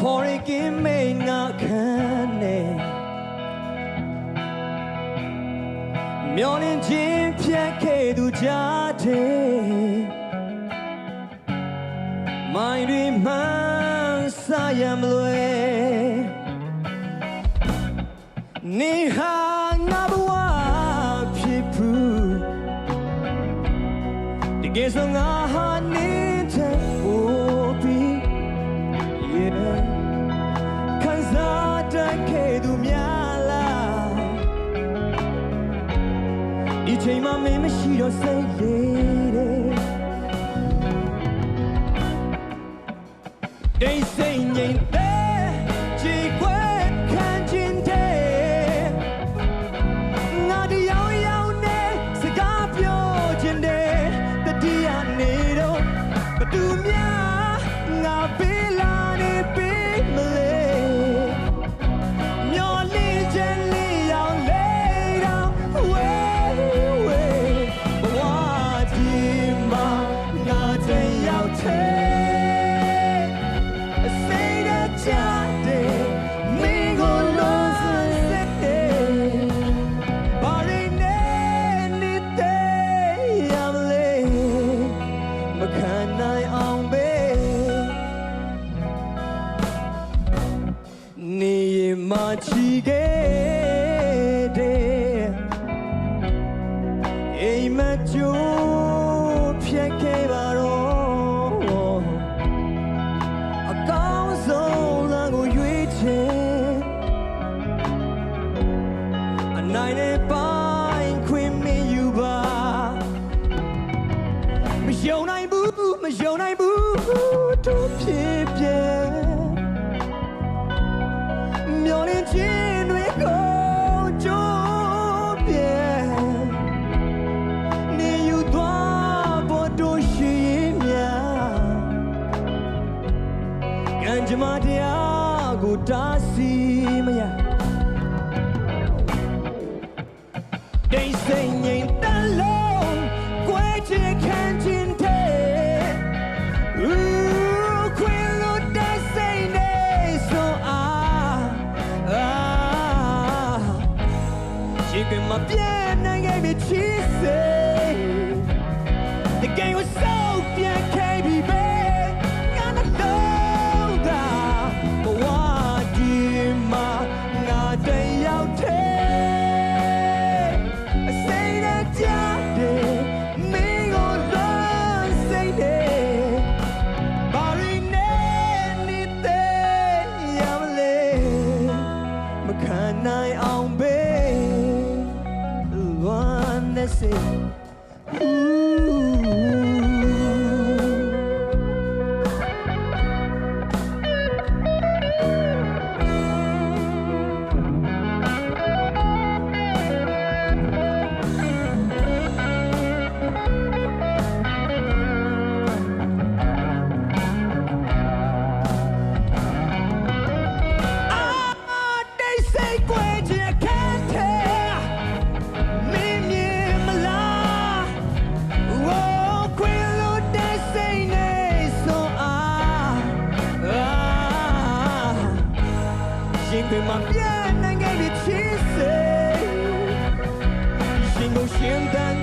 ပေါ်ရင်ကင်းမိန်ငါခံနေမျောလင်းချင်းဖြတ်ခဲ့သူကြားတဲ့မိုင်းတွေမှန်းစရမလွယ်နေဟာငါဘဝဖြစ်ဘူးတကယ်ဆိုငါဟာ ချိန်မှမင်းမရှိတော့စိတ်လေး မချီခဲ့တဲ့အိမ်မကျိုးဖြတ်ခဲ့ပါတော့အကောင်းဆုံးလမ်းကိုရွေးချယ်အနိုင်နဲ့ပိုင်းခွင့်မယူပါမယုံနိုင်ဘူးမယုံနိုင်ဘူးတို့ တရားကိုတားဆီးမရဒိတ်စိတ်ငြိမ်တလုံးကွဲချင်ခံခြင်းတဲ့ Ooh, queen look that say nay so ah ah She can my bien and 要听。 မှာပြန်နိုင်ခဲ့ပြီချစ်စေရှင်ကိုရှင်တန်